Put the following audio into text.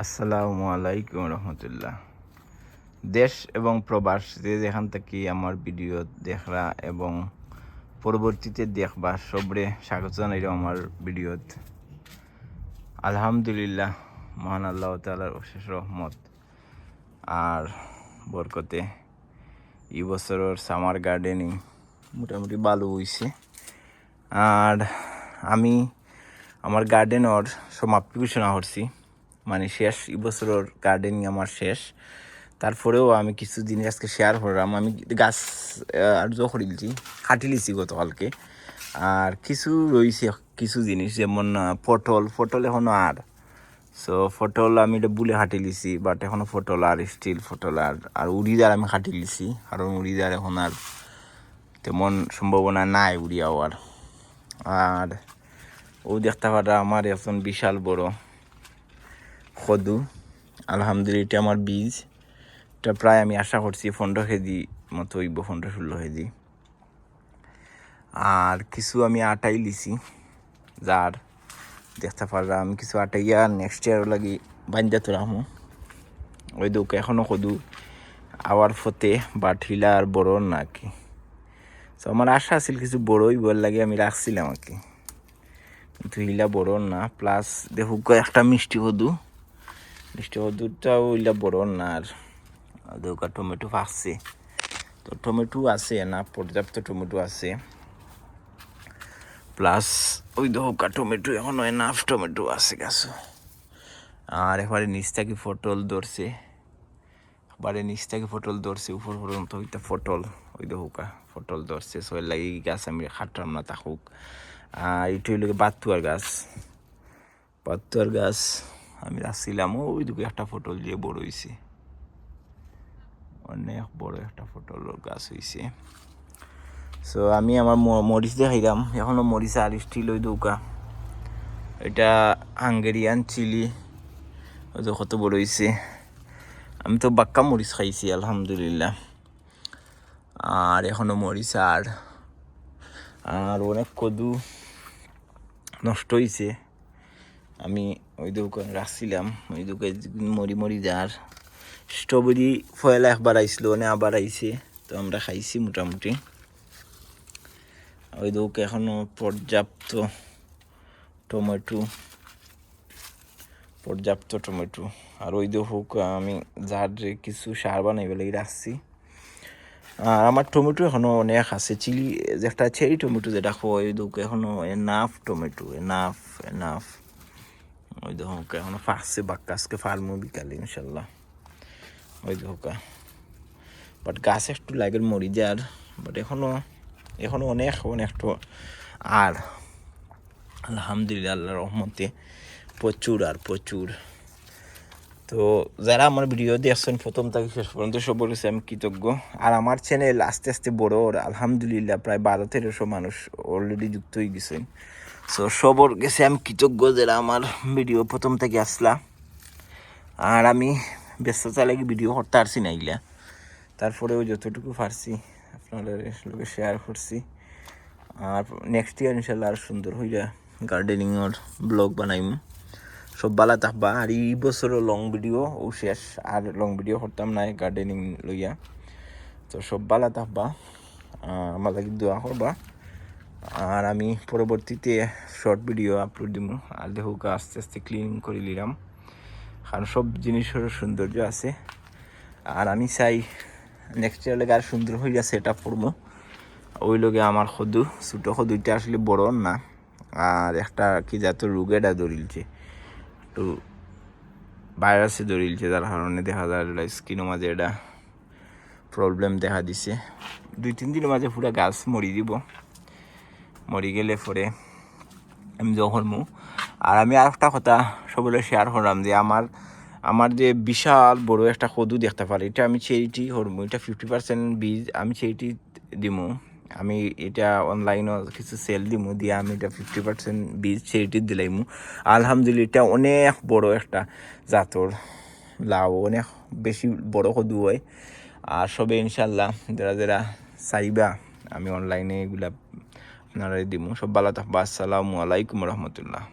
আসসালামু আলাইকুম রহমতুল্লাহ। দেশ এবং প্রবাস যে যেখান থেকে আমার ভিডিও দেখরা এবং পরবর্তীতে দেখবা সবরে স্বাগত জানাই আমার ভিডিওত। আলহামদুলিল্লাহ, মহান আল্লাহ তালার অশেষ রহমত। আর বরকতে এই বছরের সামার গার্ডেনিং মোটামুটি ভালো হয়েছে আর আমি আমার গার্ডেনর সমাপ্তি ঘোষণা করছি। মানে শেষ, এই বছরের গার্ডেনিং আমার শেষ। তারপরেও আমি কিছু জিনিস আজকে শেয়ার করলাম। আমি গাছ আর জো করিলছি কাটি লিছি গতকালকে। আর কিছু রয়েছে, কিছু জিনিস, যেমন পটল। পটল এখনও আর। সো পটল আমি এটা বুলে হাঁটি লিছি বাট এখনও পটল আর স্টিল পটল আর আর উড়িদার আমি হাঁটি লিছি। কারণ উড়িদার এখন আর তেমন সম্ভাবনা নাই উড়ি আর আর ও দেখতে পারা, আমার এখন বিশাল বড়। খদু, আলহামদুলিল্লাহ, এটা আমার বীজ। এটা প্রায় আমি আশা করছি পনেরো কেজি মতো হইব, পনেরো ষোলো কেজি। আর কিছু আমি আটাই লিছি, যার দেখতে পারলাম কিছু আটাইয়া নেক্সট ইয়ার লাগি বান্ধা তো রাখব ওই দৌকে এখনও কদু আবার ফতে বা ঠিলা আর বড় নাকি। তো আমার আশা আছিল কিছু বড়ই বল লাগে আমি রাখছিলাম আর কি। কিন্তু হিলা বড় না, প্লাস দেখুক একটা মিষ্টি কদু মিষ্টি কদুটাও ইলা বড় না আর দেখো টমেটো ফাঁকছে তো টমেটো আছে না পর্যাপ্ত টমেটো আছে প্লাস ওই দোকা টমেটো এখনও এনাফ টমেটো আছে গাছ আর এবারে নিচ থেকে পটল ধরছে এবারে নিচ থেকে পটল ধরছে উপর পর্যন্ত ওইটা পটল ওই দোকা পটল ধরছে সবাই লাগি গাছ আমি খাটলাম না থাকুক আর এটা হইল বাতুয়ার গাছ বাতুয়ার গাছ আমি রাখছিলাম ওই দিকে একটা পটল দিয়ে বড় হয়েছে অনেক বড় একটা পটল গাছ হয়েছে সো আমি আমার মরিচ দেখাইলাম। এখনও মরিচ আর স্টিল ওই দৌকা এটা হাঙ্গেরিয়ান চিলি ওই কত বড় হয়েছে আমি তো বাক্কা মরিচ খাইছি, আলহামদুলিল্লাহ। আর এখনও মরিচ আর আর অনেক কদু নষ্ট হয়েছে আমি ওই দোকান রাখছিলাম। ওই দোকানে মরি মরি যার স্ট্রবেরি ফয়েল একবার আইসলো মানে আবার আইছে। তো আমরা খাইছি মোটামুটি। ওই দোকে এখনও পর্যাপ্ত টমেটো পর্যাপ্ত টমেটো। আর ওই হোক আমি যার কিছু সার বানাইবে লাগি রাখছি। আর আমার টমেটো এখনও অনেক আছে। চিলি একটা চেরি টমেটো যেটা হয়, ওই দোকে এখনও এনাফ টমেটো এনাফ এনাফ ওই দোকে এখনও ফাঁসছে বাক্কা আজকে ফার্মও বিকালে ইনশাল্লাহ। ওই দেখো বাট গাছ একটু লাগে, মরি যার বাট এখনও এখনও অনেক অনেক তো আর। আলহামদুলিল্লাহ আল্লাহ রহমতে প্রচুর আর প্রচুর। তো যারা আমার ভিডিও দেখছেন, প্রথম থেকে শেষ পর্যন্ত সব বলেছে, আমি কৃতজ্ঞ। আর আমার চ্যানেল আস্তে আস্তে বড়, ওর আলহামদুলিল্লাহ প্রায় বারো, তেরোশো মানুষ অলরেডি যুক্ত হয়ে গেছেন সো সবর গেছে, আমি কৃতজ্ঞ যারা আমার ভিডিও প্রথম থেকে আসলা। আর আমি ব্যস্ততা লাগে ভিডিও করতে পারছি না এগুলা। তারপরেও যতটুকু পারছি, আপনাদের লোকে শেয়ার করছি। আর নেক্সট ইয়ার ইনশাল্লাহ আর সুন্দর হইয়া গার্ডেনিংয়ের ব্লগ বানাইম। সব বালা থাকবা আর এই বছরও লং ভিডিও ও শেষ, আর লং ভিডিও করতাম না গার্ডেনিং লইয়া। তো সব বালা থাকবা আমার লাগি দোয়া করবা। আর আমি পরবর্তীতে শর্ট ভিডিও আপলোড দিব, আর দেখো আস্তে আস্তে ক্লিন করে নিলাম। কারণ সব জিনিসেরও সৌন্দর্য আছে। আর আমি চাই নেক্সট ইয়ার লেগে আর সুন্দর হইয়া সেট আপ করব। ওই লগে আমার সদু ছোটো সদুটা আসলে বড় না। আর একটা কি জাতীয় রোগেটা ধরিলছে। একটু ভাইরাসে ধরিলছে যার কারণে দেখা যায় স্কিনের মাঝে এটা প্রবলেম দেখা দিছে। দুই, তিন দিনের মাঝে পুরো গাছ মরি দিব। মরি গেলে পরে আমি যখন মু আর আমি আর একটা কথা সকলে শেয়ার করলাম যে আমার আমার যে বিশাল বড় একটা কদু দেখতে পারি, এটা আমি চেরিটি করব এটা ফিফটি পার্সেন্ট বীজ আমি চেরিটি দিমু। আমি এটা অনলাইনও কিছু সেল দিমু, দিয়ে আমি এটা ফিফটি পার্সেন্ট বীজ সেটি দিলাইমু। আলহামদুলিল্লাহ, এটা অনেক বড় একটা জাতর লাউ, অনেক বেশি বড় কদু হয়। আর সবে ইনশাল্লাহ যারা যারা চাইবা, আমি অনলাইনে এগুলা আপনারা দিমু। সব ভালো থাকবা। আসসালামু আলাইকুম রহমতুল্লাহ।